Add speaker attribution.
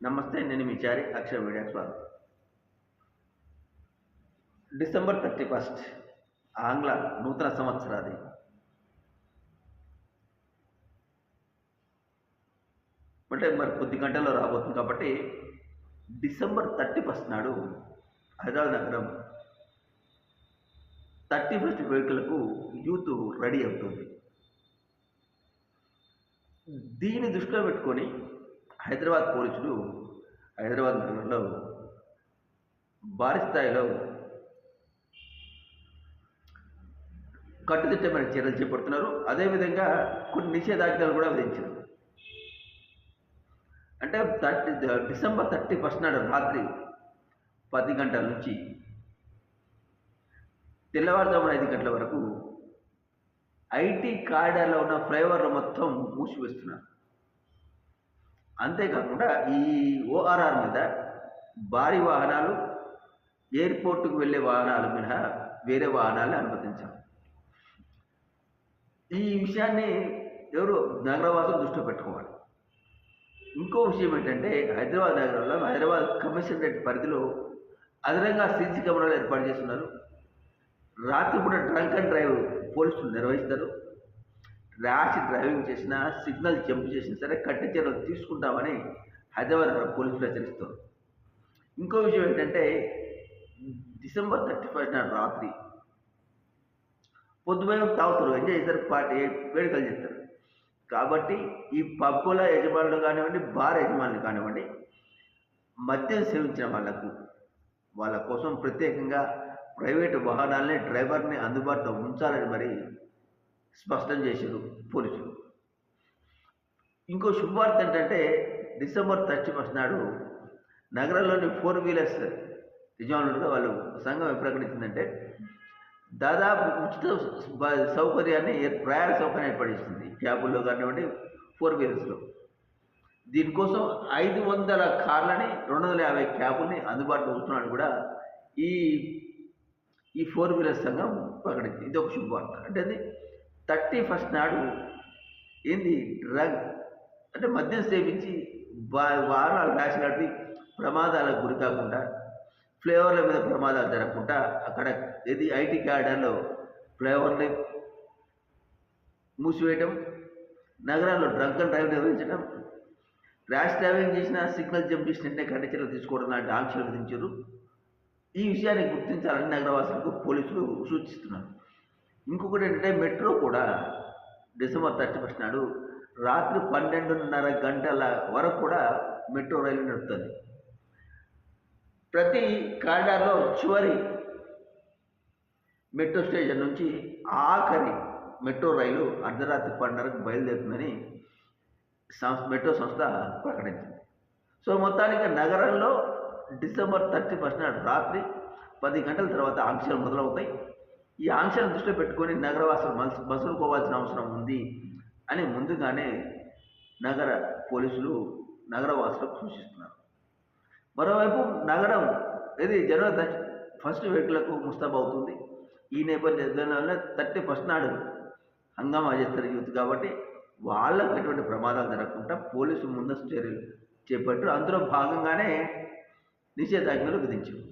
Speaker 1: నమస్తే నేను మీ చారి అక్షర మీడియా స్వాగతం. డిసెంబర్ థర్టీ ఫస్ట్ ఆంగ్ల నూతన సంవత్సరాది. అంటే మరి కొద్ది గంటల్లో రాబోతుంది కాబట్టి డిసెంబర్ థర్టీ ఫస్ట్ నాడు హైదరాబాద్ నగరం థర్టీ ఫస్ట్ వెహికల్కు యూత్ రెడీ అవుతుంది. దీన్ని దృష్టిలో పెట్టుకొని హైదరాబాద్ పోలీసులు హైదరాబాద్ నగరంలో భారీ స్థాయిలో కట్టుదిట్టమైన చర్యలు చేపడుతున్నారు. అదేవిధంగా కొన్ని నిషేధాజ్ఞలు కూడా విధించారు. అంటే థర్టీ డిసెంబర్ థర్టీ ఫస్ట్ నాడు రాత్రి పది గంటల నుంచి తెల్లవారుజామున ఐదు గంటల వరకు ఐటీ కారిడార్లో ఉన్న ఫ్లైఓవర్లు మొత్తం మూసివేస్తున్నారు. అంతేకాకుండా ఈ ఓఆర్ఆర్ మీద భారీ వాహనాలు ఎయిర్పోర్టుకు వెళ్ళే వాహనాలు మినహా వేరే వాహనాలు అనుమతించాం ఈ విషయాన్ని ఎవరు నగరవాసులు దృష్టిలో పెట్టుకోవాలి. ఇంకో విషయం ఏంటంటే హైదరాబాద్ నగరంలో హైదరాబాద్ కమిషనరేట్ పరిధిలో అదనంగా సీసీ కెమెరాలు ఏర్పాటు చేస్తున్నారు. రాత్రిపూట డ్రంక్ అండ్ డ్రైవ్ పోలీసులు నిర్వహిస్తారు. ర్యాష్ డ్రైవింగ్ చేసినా సిగ్నల్ జంప్ చేసినా సరే కఠిన చర్యలు తీసుకుంటామని హైదరాబాద్ పోలీసులు హెచ్చరిస్తారు ఇంకో విషయం ఏంటంటే డిసెంబర్ థర్టీ ఫస్ట్ నాడు రాత్రి పొద్దుపోయి తాగుతారు ఎంజాయ్ చేస్తారు పార్టీ వేడుకలు చేస్తారు. కాబట్టి ఈ పబ్బుల యజమానులు కానివ్వండి బార్ యజమానులు కానివ్వండి మద్యం సేవించిన వాళ్ళకు వాళ్ళ కోసం ప్రత్యేకంగా ప్రైవేటు వాహనాలని డ్రైవర్ని అందుబాటులో ఉంచాలని మరి స్పష్టం చేశారు పోలీసులు. ఇంకో శుభవార్త ఏంటంటే డిసెంబర్ థర్టీ ఫస్ట్ నాడు నగరంలోని ఫోర్ వీలర్స్ యజమానులుగా వాళ్ళు సంఘం ప్రకటించిందంటే దాదాపు ఉచిత సౌకర్యాన్ని ప్రయాణ సౌకర్యం ఏర్పడిస్తుంది క్యాబుల్లో కానివ్వండి ఫోర్ వీలర్స్లో. దీనికోసం ఐదు వందల కార్లని రెండు వందల యాభై క్యాబుల్ని అందుబాటులో ఉంచుతున్నాడు కూడా ఈ ఈ ఫోర్ వీలర్ సంఘం ప్రకటించింది. ఇది ఒక శుభవార్త. అంటే అది థర్టీ ఫస్ట్ నాడు ఏంది డ్రగ్? అంటే మద్యం సేవించి వారాలు వాహనాలు ర్యాష్ ప్రమాదాలకు గురి కాకుండా ఫ్లేవర్ల మీద ప్రమాదాలు జరగకుండా అక్కడ ఏది ఐటీ క్యాడర్లో ఫ్లేవర్ని మూసివేయటం నగరాల్లో డ్రంక్ అండ్ డ్రైవ్ నిర్వహించడం ర్యాష్ డ్రైవింగ్ చేసిన సిగ్నల్ జంప్ చేసిన వెంటనే కఠిన చర్యలు తీసుకోవడం లాంటి ఆంక్షలు విధించారు. ఈ విషయాన్ని గుర్తించాలని నగరవాసులకు పోలీసులు సూచిస్తున్నారు. ఇంకొకటి ఏంటంటే మెట్రో కూడా డిసెంబర్ థర్టీ ఫస్ట్ నాడు రాత్రి పన్నెండున్నర గంటల వరకు కూడా మెట్రో రైలు నడుపుతుంది. ప్రతి కారిడార్లో చివరి మెట్రో స్టేషన్ నుంచి ఆఖరి మెట్రో రైలు అర్ధరాత్రి పన్నెండున్నరకు బయలుదేరుతుందని సంస్థ మెట్రో సంస్థ ప్రకటించింది. సో మొత్తానికి నగరంలో డిసెంబర్ థర్టీ ఫస్ట్ నాడు రాత్రి పది గంటల తర్వాత ఆంక్షలు మొదలవుతాయి. ఈ ఆంక్షలను దృష్టిలో పెట్టుకొని నగరవాసులు మనసు మసులుకోవాల్సిన అవసరం ఉంది అని ముందుగానే నగర పోలీసులు నగరవాసులకు సూచిస్తున్నారు. మరోవైపు నగరం ఇది జనవరి ఫస్ట్ వేడుకలకు ముస్తాబ్ అవుతుంది. ఈ నేపథ్యంలోనే థర్టీ ఫస్ట్ నాడు హంగామా చేస్తారు యూత్ కాబట్టి వాళ్ళకు ఎటువంటి ప్రమాదాలు జరగకుండా పోలీసు ముందస్తు చర్యలు చేపట్టారు. అందులో భాగంగానే నిషేధాజ్ఞలు విధించారు.